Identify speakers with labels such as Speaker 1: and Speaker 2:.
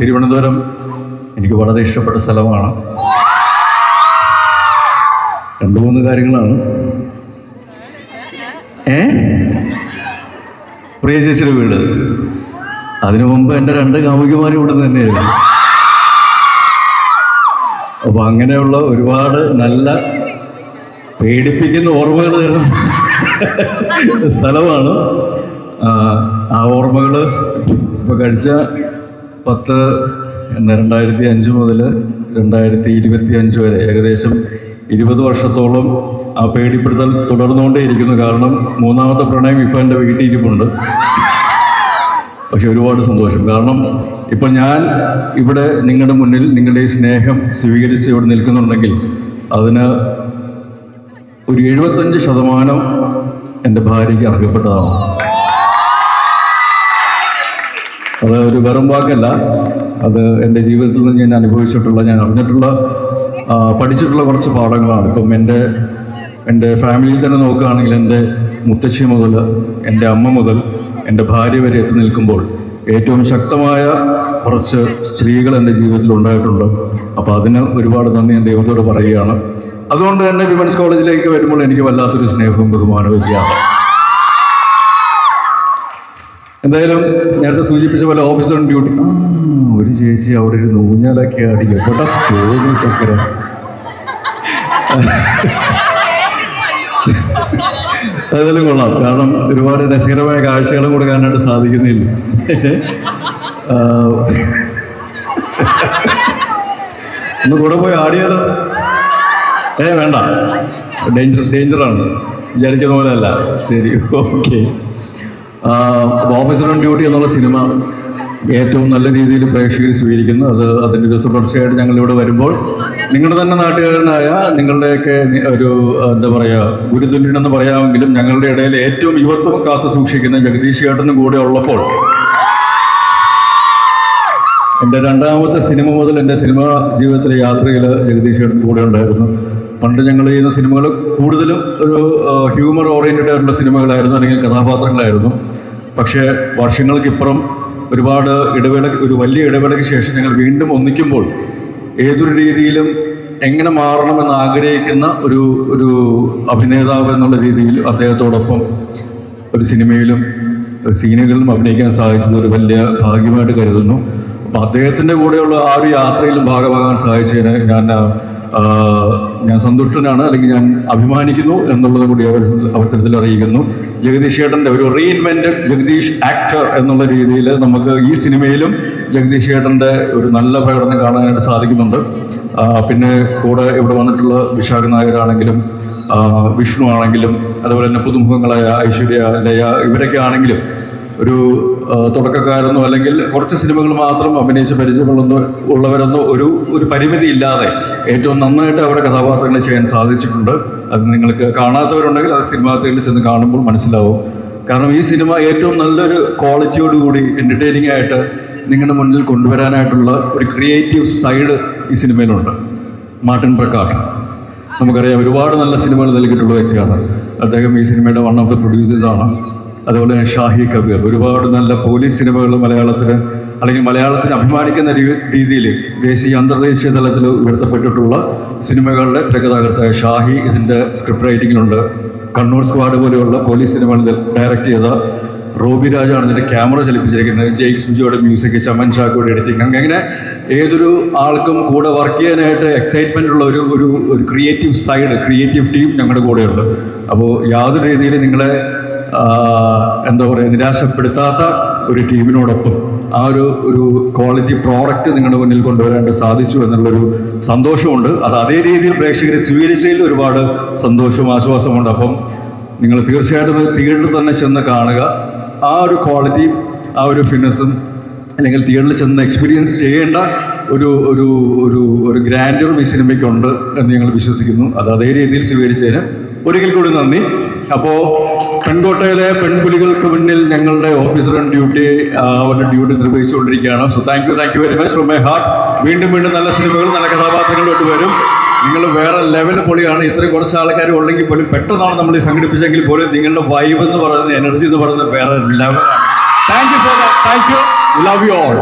Speaker 1: തിരുവനന്തപുരം എനിക്ക് വളരെ ഇഷ്ടപ്പെട്ട സ്ഥലമാണ്. രണ്ട് മൂന്ന് കാര്യങ്ങളാണ്. ഏ? പ്രിയ ചേച്ചിയുടെ വീട്. അതിനു മുമ്പ് എന്റെ രണ്ട് കാമുകിമാർ ഇവിടെ തന്നെയായിരുന്നു. അപ്പോൾ അങ്ങനെയുള്ള ഒരുപാട് നല്ല പേടിപ്പിക്കുന്ന ഓർമ്മകൾ തരുന്ന സ്ഥലമാണ്. ആ ഓർമ്മകൾ ഇപ്പോൾ കഴിച്ച പത്ത് എന്താ രണ്ടായിരത്തി അഞ്ച് മുതൽ രണ്ടായിരത്തി ഇരുപത്തി അഞ്ച് വരെ ഏകദേശം ഇരുപത് വർഷത്തോളം ആ പേടിപ്പെടുത്തൽ തുടർന്നുകൊണ്ടേയിരിക്കുന്നു. കാരണം മൂന്നാമത്തെ പ്രണയം ഇപ്പം എന്റെ വീട്ടിൽ ഇരിപ്പുണ്ട് പക്ഷെ ഒരുപാട് സന്തോഷം. കാരണം ഇപ്പം ഞാൻ ഇവിടെ നിങ്ങളുടെ മുന്നിൽ നിങ്ങളുടെ ഈ സ്നേഹം സ്വീകരിച്ച് ഇവിടെ നിൽക്കുന്നുണ്ടെങ്കിൽ അതിന് ഒരു എഴുപത്തഞ്ച് ശതമാനം എന്റെ ഭാര്യയ്ക്ക് അർഹപ്പെട്ടതാണ്. അത് ഒരു വെറും വാക്കല്ല. അത് എന്റെ ജീവിതത്തിൽ നിന്ന് ഞാൻ അനുഭവിച്ചിട്ടുള്ള ഞാൻ അറിഞ്ഞിട്ടുള്ള പഠിച്ചിട്ടുള്ള കുറച്ച് പാഠങ്ങളാണ്. ഇപ്പം എന്റെ എന്റെ ഫാമിലിയിൽ തന്നെ നോക്കുകയാണെങ്കിൽ എന്റെ മുത്തശ്ശി മുതൽ എന്റെ അമ്മ മുതൽ എന്റെ ഭാര്യ വരെ എത്തി നിൽക്കുമ്പോൾ ഏറ്റവും ശക്തമായ കുറച്ച് സ്ത്രീകൾ എന്റെ ജീവിതത്തിൽ ഉണ്ടായിട്ടുണ്ട്. അപ്പോൾ അതിന് ഒരുപാട് നന്ദി ഞാൻ ദൈവത്തോട് പറയുകയാണ്. അതുകൊണ്ട് തന്നെ വിമൻസ് കോളേജിലേക്ക് വരുമ്പോൾ എനിക്ക് വല്ലാത്തൊരു സ്നേഹവും ബഹുമാനവും ഒക്കെയാണ് എന്തായാലും നേരത്തെ സൂചിപ്പിച്ച പോലെ ഓഫീസർ ഡ്യൂട്ടി ഒരു ചേച്ചി അവിടെ ഒരു നൂഞ്ഞാലൊക്കെ ആടി. എവിടെ ചക്കര അതെല്ലാം കൊള്ളാം. കാരണം ഒരുപാട് രസകരമായ കാഴ്ചകളും കൂടെ കാണാനായിട്ട് സാധിക്കുന്നില്ല. ഒന്ന് കൂടെ പോയി ആടിയാലോ? ഏ വേണ്ട. ഡേഞ്ചർ ഡേഞ്ചറാണ് വിചാരിക്കുന്ന പോലെ അല്ല. ശരി ഓക്കെ ഓഫീസർ ഓൺ ഡ്യൂട്ടി എന്നുള്ള സിനിമ ഏറ്റവും നല്ല രീതിയിൽ പ്രേക്ഷകർ സ്വീകരിക്കുന്നു. അത് അതിന്റെ ഒരു തുടർച്ചയായിട്ട് ഞങ്ങളിവിടെ വരുമ്പോൾ നിങ്ങളുടെ തന്നെ നാട്ടുകാരനായ നിങ്ങളുടെയൊക്കെ ഒരു എന്താ പറയുക ഗുരുതുല്യനെന്ന് പറയാമെങ്കിലും ഞങ്ങളുടെ ഇടയിൽ ഏറ്റവും യുവത്വം കാത്തു സൂക്ഷിക്കുന്ന ജഗദീഷ് ഏട്ടനും കൂടെ ഉള്ളപ്പോൾ എന്റെ രണ്ടാമത്തെ സിനിമ മുതൽ എന്റെ സിനിമാ ജീവിതത്തിലെ യാത്രയിൽ ജഗദീഷ് ഏട്ടൻ കൂടെ ഉണ്ടായിരുന്നു. പണ്ട് ഞങ്ങൾ ചെയ്യുന്ന സിനിമകൾ കൂടുതലും ഒരു ഹ്യൂമർ ഓറിയന്റഡ് ആയിട്ടുള്ള സിനിമകളായിരുന്നു അല്ലെങ്കിൽ കഥാപാത്രങ്ങളായിരുന്നു. പക്ഷേ വർഷങ്ങൾക്കിപ്പുറം ഒരുപാട് ഇടവേള ഒരു വലിയ ഇടവേളയ്ക്ക് ശേഷം ഞങ്ങൾ വീണ്ടും ഒന്നിക്കുമ്പോൾ ഏതൊരു രീതിയിലും എങ്ങനെ മാറണമെന്ന് ആഗ്രഹിക്കുന്ന ഒരു ഒരു അഭിനേതാവ് എന്നുള്ള രീതിയിൽ അദ്ദേഹത്തോടൊപ്പം ഒരു സിനിമയിലും സീനുകളിലും അഭിനയിക്കാൻ സാധിച്ചത് ഒരു വലിയ ഭാഗ്യമായിട്ട് കരുതുന്നു. അപ്പം അദ്ദേഹത്തിന്റെ കൂടെയുള്ള ആ ഒരു യാത്രയിലും ഭാഗമാകാൻ സാധിച്ചതിന് ഞാൻ ഞാൻ സന്തുഷ്ടനാണ് അല്ലെങ്കിൽ ഞാൻ അഭിമാനിക്കുന്നു എന്നുള്ളത് കൂടി അവസരത്തിൽ അറിയിക്കുന്നു. ജഗദീഷ് ഏട്ടന്റെ ഒരു റീഇൻവെന്റഡ് ജഗദീഷ് ആക്ടർ എന്നുള്ള രീതിയിൽ നമുക്ക് ഈ സിനിമയിലും ജഗദീഷ് ഏട്ടന്റെ ഒരു നല്ല പ്രകടനം കാണാനായിട്ട് സാധിക്കുന്നുണ്ട്. പിന്നെ കൂടെ ഇവിടെ വന്നിട്ടുള്ള വിശാഖ നായരാണെങ്കിലും വിഷ്ണു ആണെങ്കിലും അതുപോലെ തന്നെ പുതുമുഖങ്ങളായ ഐശ്വര്യ ലയ ഇവരൊക്കെ ആണെങ്കിലും ഒരു തുടക്കക്കാരെന്നോ അല്ലെങ്കിൽ കുറച്ച് സിനിമകൾ മാത്രം അഭിനയിച്ച് പരിചയമുള്ളെന്നോ ഉള്ളവരെന്നോ ഒരു ഒരു പരിമിതി ഇല്ലാതെ ഏറ്റവും നന്നായിട്ട് അവരുടെ കഥാപാത്രങ്ങൾ ചെയ്യാൻ സാധിച്ചിട്ടുണ്ട്. അത് നിങ്ങൾക്ക് കാണാത്തവരുണ്ടെങ്കിൽ അത് സിനിമാ തിയേറ്ററിൽ ചെന്ന് കാണുമ്പോൾ മനസ്സിലാവും. കാരണം ഈ സിനിമ ഏറ്റവും നല്ലൊരു ക്വാളിറ്റിയോടുകൂടി എന്റർടൈനിങ് ആയിട്ട് നിങ്ങളുടെ മുന്നിൽ കൊണ്ടുവരാനായിട്ടുള്ള ഒരു ക്രിയേറ്റീവ് സൈഡ് ഈ സിനിമയിലുണ്ട്. മാർട്ടിൻ പ്രക്കാട്ട്. നമുക്കറിയാം ഒരുപാട് നല്ല സിനിമകൾ നൽകിയിട്ടുള്ള വ്യക്തിയാണ്. അദ്ദേഹം ഈ സിനിമയുടെ വൺ ഓഫ് ദ പ്രൊഡ്യൂസേഴ്സാണ് അതുപോലെ തന്നെ ഷാഹി കബീർ. ഒരുപാട് നല്ല പോലീസ് സിനിമകൾ മലയാളത്തിൽ അല്ലെങ്കിൽ മലയാളത്തിന് അഭിമാനിക്കുന്ന രീതിയിൽ ദേശീയ അന്തർദേശീയ തലത്തിൽ ഉയർത്തപ്പെട്ടിട്ടുള്ള സിനിമകളുടെ തിരക്കഥാകൃത്തായ ഷാഹി ഇതിന്റെ സ്ക്രിപ്റ്റ് റൈറ്റിങ്ങിലുണ്ട് കണ്ണൂർ സ്ക്വാഡ് പോലെയുള്ള പോലീസ് സിനിമകൾ ഡയറക്റ്റ് ചെയ്ത റോബി രാജാണ് ഇതിന്റെ ക്യാമറ ചലിപ്പിച്ചിരിക്കുന്നത്. ജെയ്ക്സ് ബിജോയുടെ മ്യൂസിക് ചമൻ ചാക്കോയുടെ എഡിറ്റിംഗ് അങ്ങനെ ഏതൊരു ആൾക്കും കൂടെ വർക്ക് ചെയ്യാനായിട്ട് എക്സൈറ്റ്മെന്റ് ഉള്ള ഒരു ഒരു ക്രിയേറ്റീവ് സൈഡ് ക്രിയേറ്റീവ് ടീം ഞങ്ങളുടെ കൂടെയുണ്ട്. അപ്പോൾ യാതൊരു രീതിയിൽ നിങ്ങളെ എന്താ പറയുക നിരാശപ്പെടുത്താത്ത ഒരു ടീമിനോടൊപ്പം ആ ഒരു ഒരു ക്വാളിറ്റി പ്രോഡക്റ്റ് നിങ്ങളുടെ മുന്നിൽ കൊണ്ടുവരാനായിട്ട് സാധിച്ചു എന്നുള്ളൊരു സന്തോഷമുണ്ട്. അത് അതേ രീതിയിൽ പ്രേക്ഷകരെ സ്വീകരിച്ചതിൽ ഒരുപാട് സന്തോഷവും ആശ്വാസമുണ്ട് അപ്പം നിങ്ങൾ തീർച്ചയായിട്ടും തിയേറ്ററിൽ തന്നെ ചെന്ന് കാണുക. ആ ഒരു ക്വാളിറ്റി ആ ഒരു ഫിറ്റ്നസ്സും അല്ലെങ്കിൽ തിയേറ്ററിൽ ചെന്ന് എക്സ്പീരിയൻസ് ചെയ്യേണ്ട ഒരു ഒരു ഒരു ഒരു ഗ്രാൻഡറും ഈ സിനിമയ്ക്കുണ്ട് എന്ന് ഞങ്ങൾ വിശ്വസിക്കുന്നു. അത് അതേ രീതിയിൽ സ്വീകരിച്ചതിന് ഒരിക്കൽ കൂടി നന്ദി. അപ്പോൾ പെൺകോട്ടയിലെ പെൺപുലികൾക്ക് മുന്നിൽ ഞങ്ങളുടെ ഓഫീസർ ഡ്യൂട്ടി അവരുടെ duty നിർവഹിച്ചുകൊണ്ടിരിക്കുകയാണ്. So thank you thank you very much from my heart വീണ്ടും വീണ്ടും നല്ല സിനിമകൾ നല്ല കഥാപാത്രങ്ങളിലോട്ട് വരും. നിങ്ങൾ വേറെ ലെവൽ പൊളിയാണ്. ഇത്രയും കുറച്ച് ആൾക്കാർ ഉള്ളെങ്കിൽ പോലും പെട്ടെന്നാണ് നമ്മൾ സംഘടിപ്പിച്ചെങ്കിൽ പോലും നിങ്ങളുടെ വൈബ് എന്ന് പറയുന്നത് എനർജി എന്ന് പറയുന്നത് വേറെ ലെവലാണ് thank you for thank you love you all